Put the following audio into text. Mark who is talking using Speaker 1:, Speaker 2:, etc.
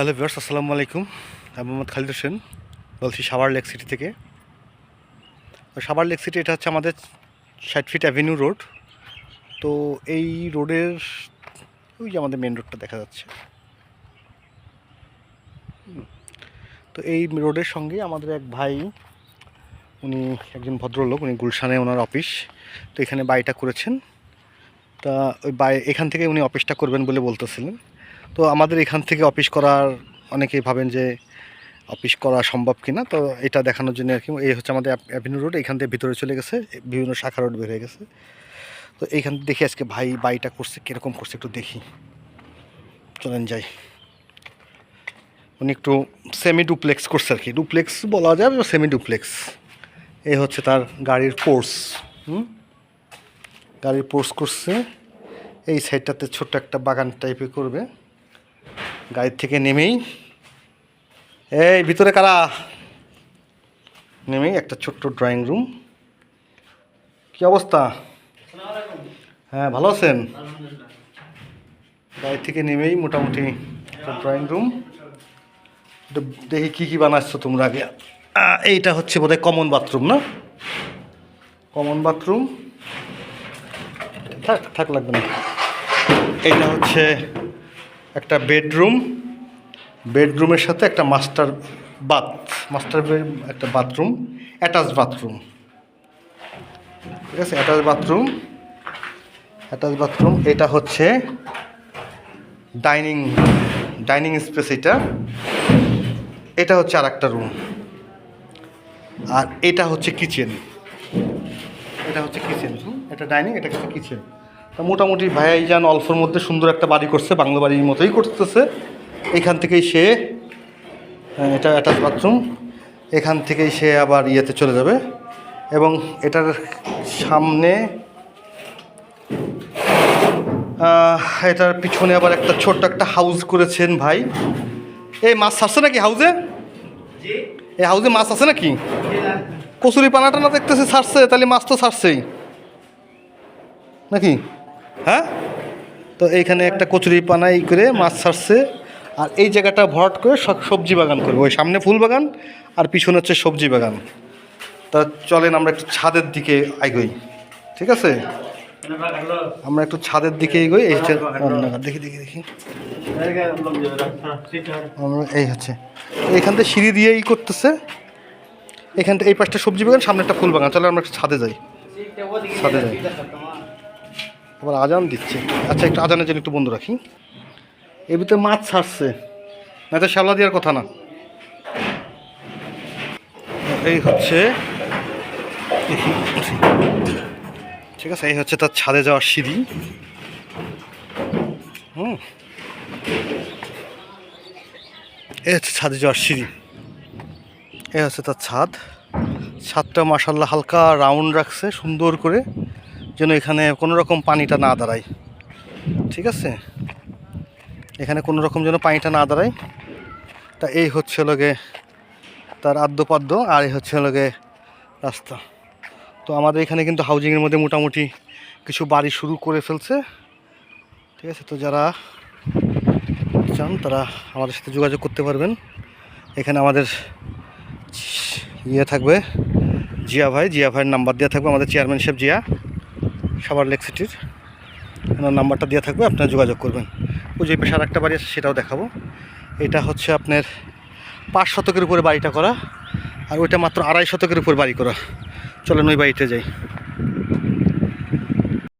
Speaker 1: Hello viewers, আসসালামু আলাইকুম। আমি মোহাম্মদ খালিদ হোসেন, বলছি সাভার লেক সিটি থেকে। তো সাভার লেক সিটি, এটা হচ্ছে আমাদের ষাট ফিট অ্যাভিনিউ রোড। তো এই রোডের, ওই যে আমাদের মেন রোডটা দেখা যাচ্ছে। তো এই রোডের সঙ্গে আমাদের এক ভাই, উনি একজন ভদ্রলোক, উনি গুলশানে ওনার অফিস। তো এখানে বাড়িটা করেছেন। তা ওই বাই, এখান থেকে উনি অফিসটা করবেন বলে বলতেছিলেন। তো আমাদের এখান থেকে অফিস করার অনেকেই ভাবেন যে অফিস করা সম্ভব কিনা, তো এটা দেখানোর জন্য আর কি। এই হচ্ছে আমাদের অ্যাভিনিউ রোড, এখান থেকে ভিতরে চলে গেছে, বিভিন্ন শাখা রোড বের হয়ে গেছে। তো এইখান থেকে দেখি আজকে ভাই বাড়িটা করছে, কীরকম করছে একটু দেখি। চলেন যাই। উনি একটু সেমি ডুপ্লেক্স করছে আর কি। ডুপ্লেক্স বলা যাবে সেমি ডুপ্লেক্স এই হচ্ছে তার গাড়ির পোর্স গাড়ির পোর্স করছে। এই সাইডটাতে ছোট্ট একটা বাগান টাইপের করবে। গাড়ির থেকে নেমেই। এই, ভিতরে কারা? নেমেই একটা ছোট্ট ড্রয়িং রুম কি অবস্থা? হ্যাঁ ভালো আছেন? গাড়ি থেকে নেমেই মোটামুটি একটা ড্রয়িং রুম দেখি কী কী বানাচ্ছ তোমরা আগে। এইটা হচ্ছে বোধহয় কমন বাথরুম না? কমন বাথরুম থাক থাক লাগবে না। এইটা হচ্ছে একটা বেডরুম, বেডরুমের সাথে একটা মাস্টার বাথ মাস্টার একটা বাথরুম অ্যাটাচ বাথরুম। ঠিক আছে? অ্যাটাচ বাথরুম অ্যাটাচ বাথরুম, এটা হচ্ছে ডাইনিং ডাইনিং স্পেস এটা। এটা হচ্ছে আর একটা রুম। আর এটা হচ্ছে কিচেন। এটা হচ্ছে কিচেন। এটা ডাইনিং, এটা হচ্ছে কিচেন। মোটামুটি ভাইয়াই যান অল্পর মধ্যে সুন্দর একটা বাড়ি করছে বাংলো বাড়ির মতোই করতেছে। এখান থেকেই সে এটা অ্যাটাচ বাথরুম এখান থেকেই সে আবার ইয়েতে চলে যাবে। এবং এটার সামনে এটার পিছনে আবার একটা ছোট্ট একটা হাউস করেছেন ভাই। এই মাছ ছাড়ছে নাকি হাউজে এই হাউজে মাছ আছে নাকি? কচুরি পানা টানা দেখতেছে ছাড়ছে তাহলে মাছ তো ছাড়ছেই নাকি? হ্যাঁ? তো এইখানে একটা কচুরি ই করে মাছ ছাড়ছে। আর এই জায়গাটা ভরাট করে সব- সবজি বাগান করব। ওই সামনে ফুল বাগান আর পিছনে হচ্ছে সবজি বাগান। তা চলেন আমরা একটু ছাদের দিকে এগোই ঠিক আছে? আমরা একটু ছাদের দিকে এগোই। এই হচ্ছে দেখি দেখি দেখি। আমরা এই হচ্ছে। এইখান থেকে সিঁড়ি দিয়ে ই করতেছে। এখান থেকে এই পাশটা সবজি বাগান, সামনে একটা ফুল বাগান। চলে আমরা একটু ছাদে যাই। ছাদে যাই। আবার আজান দিচ্ছে। আচ্ছা একটু আজানের জন্য একটু বন্ধ রাখি। এর ভিতরে মাছ ছাড়ছে। না তো শ্যাওলা দেওয়ার কথা না। এই হচ্ছে ঠিক আছে, এই হচ্ছে তার ছাদে যাওয়ার সিঁড়ি। হুম। এই হচ্ছে ছাদে যাওয়ার সিঁড়ি। এই হচ্ছে তার ছাদ। ছাদটা মাসাল্লাহ হালকা রাউন্ড রাখছে, সুন্দর করে। যেন এখানে কোনো রকম পানিটা না দাঁড়ায়। ঠিক আছে? এখানে কোনো রকম যেন পানিটা না দাঁড়ায়। তা এই হচ্ছে লগে তার আদ্যপাদ্য আর এই হচ্ছে লগে রাস্তা। তো আমাদের এখানে কিন্তু হাউজিংয়ের মধ্যে মোটামুটি কিছু বাড়ি শুরু করে ফেলছে। ঠিক আছে? তো যারা চান তারা আমাদের সাথে যোগাযোগ করতে পারবেন। এখানে আমাদের ইয়ে থাকবে জিয়া ভাই। জিয়া ভাইয়ের নাম্বার দেওয়া থাকবে। আমাদের চেয়ারম্যান সাহেব জিয়া। সাভার লেক সিটির। ওনার নাম্বারটা দেওয়া থাকবে, আপনারা যোগাযোগ করবেন। ওই যে পেশার একটা বাড়ি আছে, সেটাও দেখাবো। এটা হচ্ছে আপনার পাঁচ শতকের উপরে বাড়িটা করা, আর ওইটা মাত্র আড়াই শতকের উপর বাড়ি করা। চলেন ওই বাড়িতে যাই।